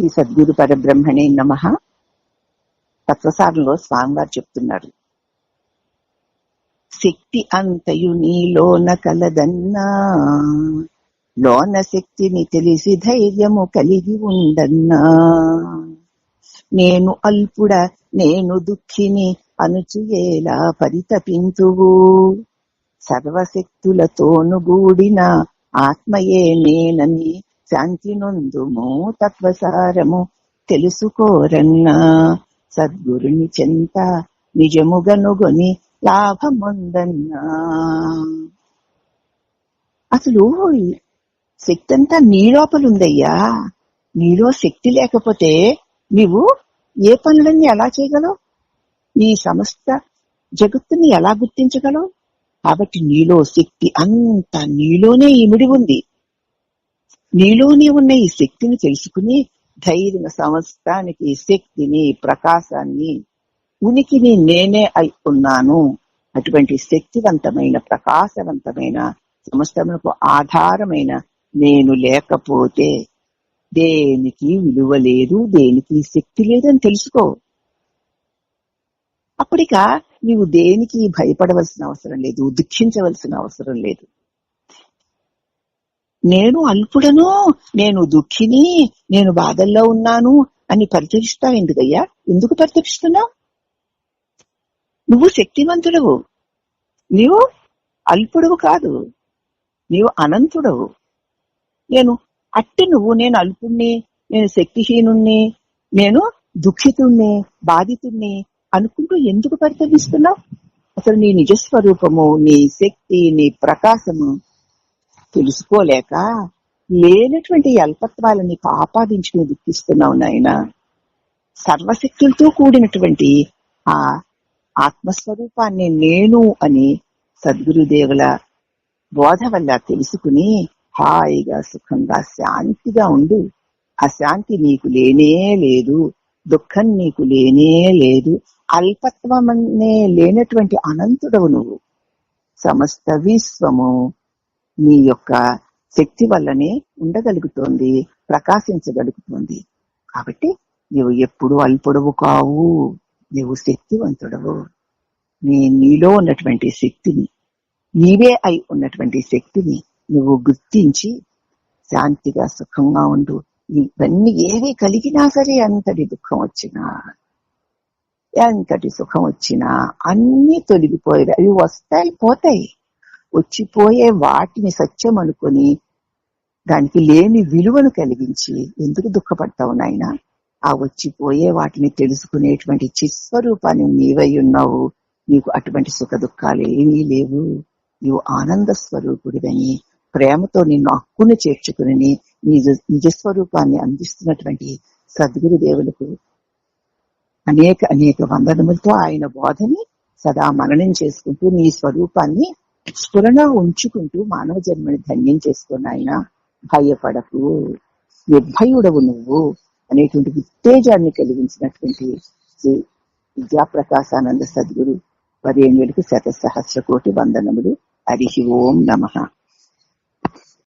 శ్రీ సద్గురు పరబ్రహ్మణే నమ. తత్వసారంలో స్వామివారు చెప్తున్నారు. శక్తి అంతయు నీలోన కలదన్నా లోన శక్తిని తెలిసి ధైర్యము కలిగి ఉండన్నా. నేను అల్పుడ నేను దుఃఖిని అనుచుయేలా పరితపింతువు? సర్వశక్తులతోను గూడిన ఆత్మయే నేనని శాంతి నొందుము తత్వసారము తెలుసుకోరన్నా. సద్గురుని చెంత నిజముగనుగొని లాభముందన్నా. అసలు శక్తి అంతా నీ లోపల ఉందయ్యా నీలో శక్తి లేకపోతే నీవు ఏ పనులన్నీ ఎలా చేయగలవు? నీ సమస్త జగత్తుని ఎలా గుర్తించగలవు? కాబట్టి నీలో శక్తి అంతా నీలోనే ఇమిడి ఉంది. నీలోనే ఉన్న ఈ శక్తిని తెలుసుకుని ధైర్యం సమస్తానికి శక్తిని ప్రకాశాన్ని ఉనికిని నేనే అయి ఉన్నాను. అటువంటి శక్తివంతమైన ప్రకాశవంతమైన సమస్తములకు ఆధారమైన నేను లేకపోతే దేనికి విలువ లేదు దేనికి శక్తి లేదని తెలుసుకో. అప్పటిక నీవు దేనికి భయపడవలసిన అవసరం లేదు దుఃఖించవలసిన అవసరం లేదు. నేను అల్పుడను నేను దుఃఖిని నేను బాధల్లో ఉన్నాను అని పరిచయిస్తావు ఎందుకయ్యా? ఎందుకు పరితపిస్తున్నావు? నువ్వు శక్తివంతుడవు. నీవు అల్పుడవు కాదు. నీవు అనంతుడవు. నేను అట్టి నువ్వు నేను అల్పుణ్ణి నేను శక్తిహీనుణ్ణి నేను దుఃఖితుణ్ణి బాధితుణ్ణి అనుకుంటూ ఎందుకు పరితపిస్తున్నావు? అసలు నీ నిజస్వరూపము నీ శక్తి నీ ప్రకాశము తెలుసుకోలేక లేనటువంటి అల్పత్వాలని నీకు ఆపాదించుకుని దుఃఖిస్తున్నావు నాయన. సర్వశక్తులతో కూడినటువంటి ఆ ఆత్మస్వరూపాన్ని నేను అని సద్గురుదేవుల బోధ వల్ల తెలుసుకుని హాయిగా సుఖంగా శాంతిగా ఉండు. ఆ శాంతి నీకు లేనే లేదు. దుఃఖం నీకు లేనే లేదు. అల్పత్వమనే లేనటువంటి అనంతుడవు నువ్వు. సమస్త విశ్వము నీ యొక్క శక్తి వల్లనే ఉండగలుగుతోంది ప్రకాశించగలుగుతోంది. కాబట్టి నీవు ఎప్పుడు అల్పుడవు కావు. నీవు శక్తివంతుడవు. నీ నీలో ఉన్నటువంటి శక్తిని నీవే అయి ఉన్నటువంటి శక్తిని నువ్వు గుర్తించి శాంతిగా సుఖంగా ఉండు. ఇవన్నీ ఏవి కలిగినా సరే ఎంతటి దుఃఖం వచ్చినా ఎంతటి సుఖం వచ్చినా అన్ని తొలగిపోయాయి అవి వస్తాయి పోతాయి. వచ్చిపోయే వాటిని సత్యం అనుకొని దానికి లేని విలువను కలిగించి ఎందుకు దుఃఖపడతావు నాయన? ఆ వచ్చిపోయే వాటిని తెలుసుకునేటువంటి చిత్స్వరూపాన్ని నీవై ఉన్నావు. నీకు అటువంటి సుఖ దుఃఖాలు ఏమీ లేవు. నీవు ఆనంద స్వరూపుడివని ప్రేమతో నిన్ను హక్కును చేర్చుకుని నిజ నిజస్వరూపాన్ని అందిస్తున్నటువంటి సద్గురు దేవులకు అనేక అనేక వందనములతో ఆయన బోధని సదా మననం చేసుకుంటూ నీ స్వరూపాన్ని స్ఫురణ ఉంచుకుంటూ మానవ జన్మని ధన్యం చేసుకుని ఆయన. భయపడకు నిర్భయుడవు నువ్వు అనేటువంటి ఉత్తేజాన్ని కలిగించినటువంటి శ్రీ విద్యాప్రకాశానంద సద్గురు వరేణ్యుడికి శత సహస్ర కోటి వందనములు. హరి ఓం నమ.